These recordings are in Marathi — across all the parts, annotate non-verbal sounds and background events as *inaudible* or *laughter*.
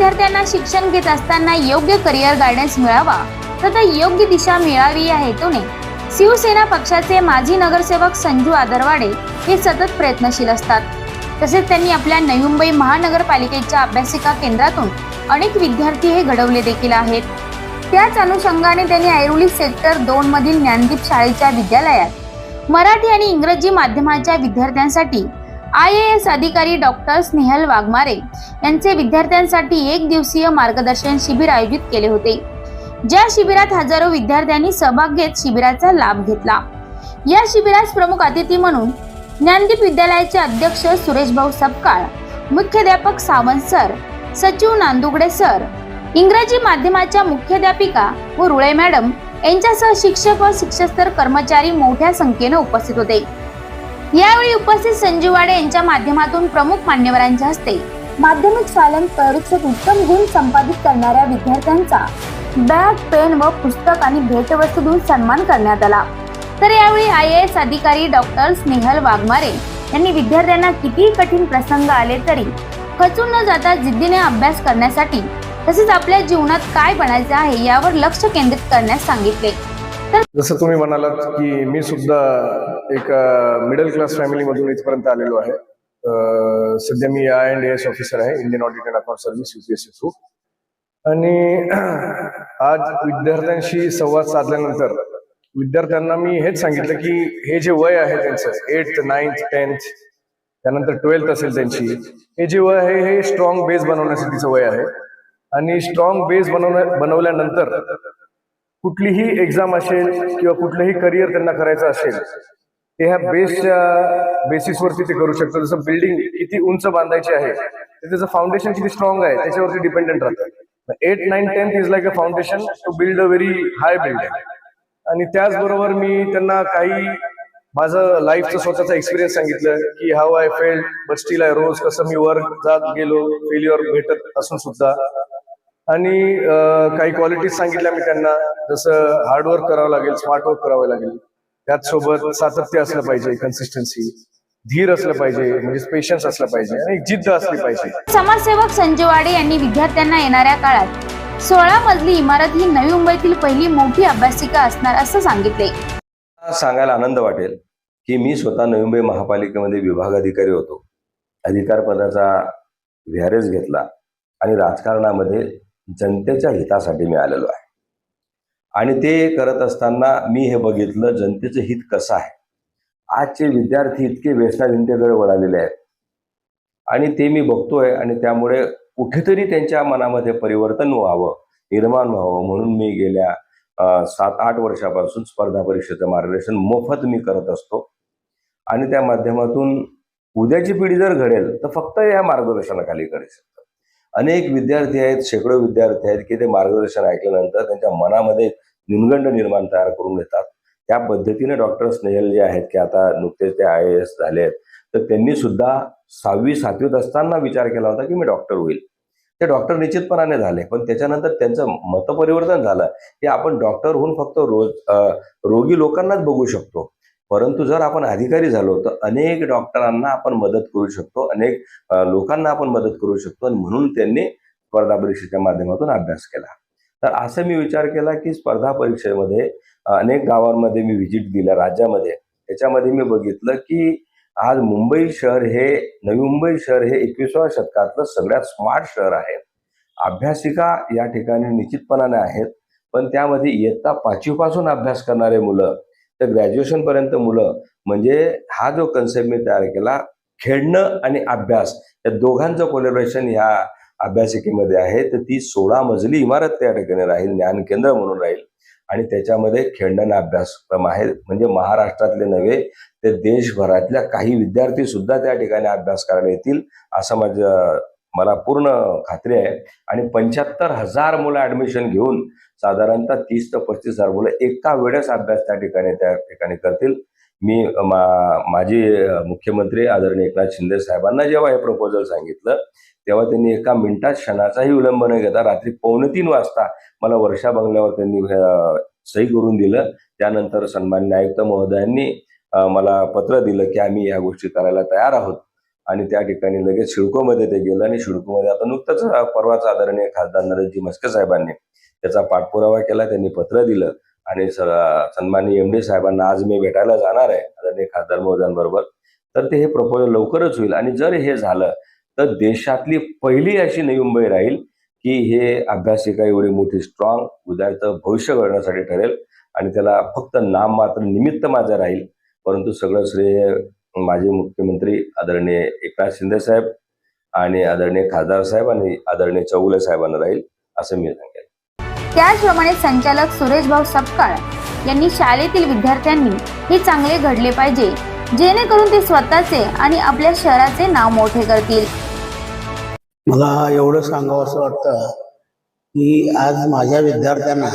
विद्यार्थ्यांना शिक्षण घेत असताना योग्य करिअर गायडन्स मिळावा. तथा योग्य दिशा मिळावी या हेतूने शिवसेना पक्षाचे माजी नगरसेवक संजू आदरवाडे हे सतत प्रयत्नशील असतात. तसेच त्यांनी आपल्या नवी मुंबई महानगरपालिकेच्या अभ्यासिका केंद्रातून अनेक विद्यार्थी हे घडवले देखील आहेत. त्याच अनुषंगाने त्यांनी ऐरोली सेक्टर दोन मधील ज्ञानदीप शाळेच्या विद्यालयात मराठी आणि इंग्रजी माध्यमाच्या विद्यार्थ्यांसाठी आय ए एस अधिकारी डॉक्टर स्नेहल वाघमारे यांचे विद्यार्थ्यांसाठी एक दिवसीय मार्गदर्शन शिबिर आयोजित केले होते. ज्या शिबिरात हजारो विद्यार्थ्यांनी सहभाग घेत शिबिराचा लाभ घेतला. या शिबिरास प्रमुख अतिथी म्हणून ज्ञानदीप विद्यालयाचे अध्यक्ष सुरेश भाऊ सपकाळ मुख्याध्यापक सावंत सर सचिव नांदुगडे सर इंग्रजी माध्यमाच्या मुख्याध्यापिका व रुळे मॅडम यांच्यासह शिक्षक व शिक्षस्तर कर्मचारी मोठ्या संख्येने उपस्थित होते. यावेळी उपस्थित संजीव वाडे यांच्या माध्यमातून प्रमुख मान्यवरांच्या हस्ते माध्यमिक शालेय परीक्षेत उत्तम गुण संपादित करणाऱ्या विद्यार्थ्यांचा बॅग पेन व पुस्तक आणि भेटवस्तू देऊन सन्मान करण्यात आला. तर यावेळी आय एस अधिकारी डॉक्टर स्नेहल वाघमारे यांनी विद्यार्थ्यांना कितीही कठीण प्रसंग आले तरी खचून न जाता जिद्दीने अभ्यास करण्यासाठी तसेच आपल्या जीवनात काय बनायचे आहे यावर लक्ष केंद्रित करण्यास सांगितले. जसं तुम्ही म्हणालात की मी सुद्धा एक मिडल क्लास फॅमिलीमधून इथपर्यंत आलेलो आहे. सध्या मी आय अँड एस ऑफिसर आहे Indian audit and account service UPSC through आणि *clears throat* आज विद्यार्थ्यांशी संवाद साधल्यानंतर विद्यार्थ्यांना मी हेच सांगितलं की हे जे वय आहे त्यांचं एट नाईन्थ टेन्थ त्यानंतर ट्वेल्थ असेल त्यांची हे जे वय आहे हे स्ट्रॉंग बेस बनवण्यासाठीचं वय आहे. आणि स्ट्रॉंग बेस बनवण्या बनवल्यानंतर कुठलीही एक्झाम असेल किंवा कुठलंही करिअर त्यांना करायचं असेल ते ह्या बेसच्या बेसिसवरती ते करू शकतात. जसं बिल्डिंग किती उंच बांधायची आहे त्याचं फाउंडेशन किती स्ट्रॉंग आहे त्याच्यावरती डिपेंडेंट राहतं. Eight nine tenth is like a foundation to build a very high building आणि त्याचबरोबर मी त्यांना काही माझं लाईफचं स्वतःचा एक्सपिरियन्स सांगितलं की how I failed but still I rose कसं मी वर जात गेलो फेल्युअर भेटत असून सुद्धा. आणि काही क्वालिटीज सांगितल्या मी त्यांना. जसं हार्डवर्क करावं लागेल स्मार्ट वर्क करावं लागेल. त्याच सोबत सातत्य असलं पाहिजे कन्सिस्टन्सी धीर असलं पाहिजे म्हणजे पेशन्स असलं पाहिजे आणि जिद्द असली पाहिजे. समाजसेवक संजय वाडे यांनी विद्यार्थ्यांना येणाऱ्या काळात सोळा मजली इमारत ही नवी मुंबईतील पहिली मोठी अभ्यासिका असणार असं सांगितले. सांगायला आनंद वाटेल की मी स्वतः नवी मुंबई महापालिकेमध्ये विभाग अधिकारी होतो. अधिकार पदाचा व्यारेज घेतला आणि राजकारणामध्ये जनतेच्या हितासाठी मी आलेलो आहे. आणि ते करत असताना मी हे बघितलं जनतेचं हित कसं आहे? आजचे विद्यार्थी इतके व्यसनाधीनतेकडे वळालेले आहेत. आणि ते मी बघतोय आणि त्यामुळे कुठेतरी त्यांच्या मनामध्ये परिवर्तन व्हावं निर्माण व्हावं म्हणून मी गेल्या सात आठ वर्षापासून स्पर्धा परीक्षेचं मार्गदर्शन मोफत मी करत असतो. आणि त्या माध्यमातून उद्याची पिढी जर घडेल तर फक्त या मार्गदर्शनाखाली घडू अनेक विद्यार्थी आहेत शेकडो विद्यार्थी आहेत की ते मार्गदर्शन ऐकल्यानंतर त्यांच्या मनामध्ये निमगंड न्यूनगंड निर्माण तयार करून घेतात त्या पद्धतीने डॉक्टर स्नेहल जे आहेत की आता नुकतेच ते आय एस झाले आहेत तर त्यांनी सुद्धा सहावी सातवीत असताना विचार केला होता की मी डॉक्टर होईल. ते डॉक्टर निश्चितपणाने झाले पण त्याच्यानंतर त्यांचं मतपरिवर्तन झालं की आपण डॉक्टर होऊन फक्त रोज रोगी लोकांनाच बघू शकतो. परंतु जर आपण अधिकारी झालो तर अनेक डॉक्टरांना आपण मदत करू शकतो अनेक लोकांना आपण मदत करू शकतो आणि म्हणून त्यांनी स्पर्धा परीक्षेच्या माध्यमातून अभ्यास केला. तर असं मी विचार केला की स्पर्धा परीक्षेमध्ये अनेक गावांमध्ये मी व्हिजिट दिल्या राज्यामध्ये. त्याच्यामध्ये मी बघितलं की आज मुंबई शहर हे नवी मुंबई शहर हे एकविसाव्या शतकातलं सगळ्यात स्मार्ट शहर आहे. अभ्यासिका या ठिकाणी निश्चितपणाने आहेत पण त्यामध्ये इयत्ता पाचवीपासून अभ्यास करणारे मुलं तर ग्रॅज्युएशनपर्यंत मुलं म्हणजे हा जो कन्सेप्ट मी तयार केला खेळणं आणि अभ्यास या दोघांचं कोलॅबरेशन ह्या अभ्यासिकेमध्ये आहे तर ती सोळा मजली इमारत त्या ठिकाणी राहील ज्ञान केंद्र म्हणून राहील. आणि त्याच्यामध्ये खेळणं आणि अभ्यासक्रम आहे म्हणजे महाराष्ट्रातले नव्हे ते देशभरातल्या काही विद्यार्थी सुद्धा त्या ठिकाणी अभ्यास करायला येतील असं माझं मला पूर्ण खात्री आहे. आणि पंच्याहत्तर हजार मुलं ऍडमिशन घेऊन साधारणतः तीस ते पस्तीस हजार मुलं एका वेळेस अभ्यास त्या ठिकाणी त्या ठिकाणी करतील. मी मा- माजी मुख्यमंत्री आदरणीय एकनाथ शिंदे साहेबांना जेव्हा हे प्रपोजल सांगितलं तेव्हा त्यांनी एका मिनिटात क्षणाचाही विलंब न घेता रात्री पावणे तीन वाजता मला वर्षा बंगल्यावर त्यांनी सही करून दिलं. त्यानंतर सन्मान्य आयुक्त महोदयांनी मला पत्र दिलं की आम्ही या गोष्टी करायला तयार आहोत. आणि त्या ठिकाणी लगेच शिडकोमध्ये ते गेलं आणि शिडकोमध्ये आता नुकतंच परवाच आदरणीय खासदार नरेशजी म्हस्के साहेबांनी त्याचा पाठपुरावा केला त्यांनी पत्र दिलं आणि स- सन्माननीय एम डी साहेबांना आज मी भेटायला जाणार आहे आदरणीय खासदार महोदयांबरोबर. तर ते हे प्रपोजल लवकरच होईल आणि जर हे झालं तर देशातली पहिली अशी नवी मुंबई राहील की हे अभ्यासिका एवढी मोठी स्ट्रॉंग उद्याचं भविष्य घडण्यासाठी ठरेल आणि त्याला फक्त नाम मात्र निमित्त माझं राहील परंतु सगळं श्रेय माजी मुख्यमंत्री आदरणीय एकनाथ शिंदे साहेब आणि आदरणीय खासदार साहेब आणि आदरणीय चौगुले साहेबांना राहील असं मी सांगेन. त्याचप्रमाणे संचालक सुरेश भाऊ सपकाळ यांनी शाळेतील विद्यार्थ्यांनी हे चांगले घडले पाहिजे जेणेकरून ते स्वतःचे आणि आपल्या शहराचे नाव मोठे करतील. मला एवढं सांगावं असं वाटतं की आज माझ्या विद्यार्थ्यांना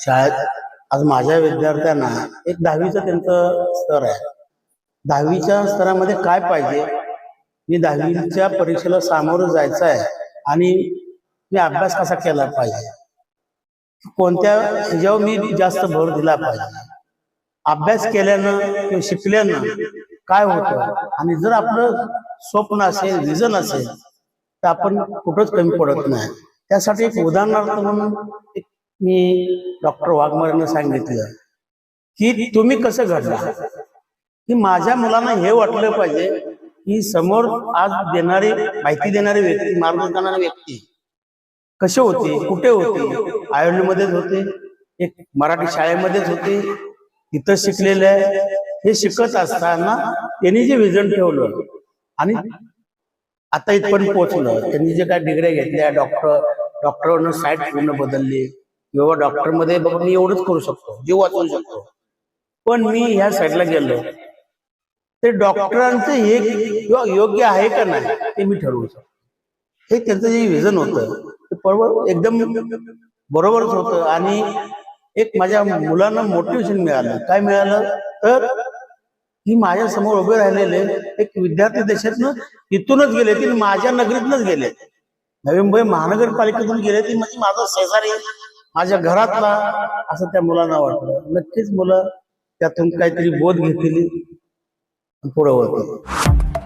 शाळेत आज माझ्या विद्यार्थ्यांना एक दहावीचं त्यांचं स्तर आहे. दहावीच्या स्तरामध्ये काय पाहिजे? मी दहावीच्या परीक्षेला सामोरं जायचं आहे आणि मी अभ्यास कसा केला पाहिजे? कोणत्या ह्याच्यावर मी जास्त भर दिला पाहिजे? अभ्यास केल्यानं किंवा शिकल्यानं काय होतं? आणि जर आपलं स्वप्न असेल विजन असेल तर आपण कुठंच कमी पडत नाही. त्यासाठी एक उदाहरणार्थ म्हणून मी डॉक्टर वाघमारेनं सांगितलं की तुम्ही कसं घडला? की माझ्या मुलांना हे वाटलं पाहिजे की समोर आज देणारी माहिती देणारी व्यक्ती मार्गदर्शन करणारी व्यक्ती कसे होते कुठे होते आयोडीमध्येच होते एक मराठी शाळेमध्येच होते तिथं शिकलेले आहे हे शिकत असताना त्यांनी जे विजन ठेवलं आणि आता इथपर्यंत पोहोचलं. त्यांनी जे काय डिग्र्या घेतल्या डॉक्टर डॉक्टरनं साईट पूर्ण बदलली. किंवा डॉक्टरमध्ये मी एवढंच करू शकतो जीव वाचवू शकतो. पण मी ह्या साईडला गेलो. ते डॉक्टरांचं हे किंवा योग्य आहे का नाही ते मी ठरवू शकतो. हे त्यांचं जे विजन होतं ते बरोबर एकदम बरोबरच होतं. आणि एक माझ्या मुलांना मोटिवेशन मिळालं. काय मिळालं? तर ही माझ्यासमोर उभे राहिलेले एक विद्यार्थी देशातनं तिथूनच गेले ती माझ्या नगरीतनच गेले. नवी मुंबई महानगरपालिकेतून गेले ती म्हणजे माझा शेजारी माझ्या घरातला असं त्या मुलांना वाटलं. नक्कीच मुलं त्यातून काहीतरी बोध घेतली. पुढे होते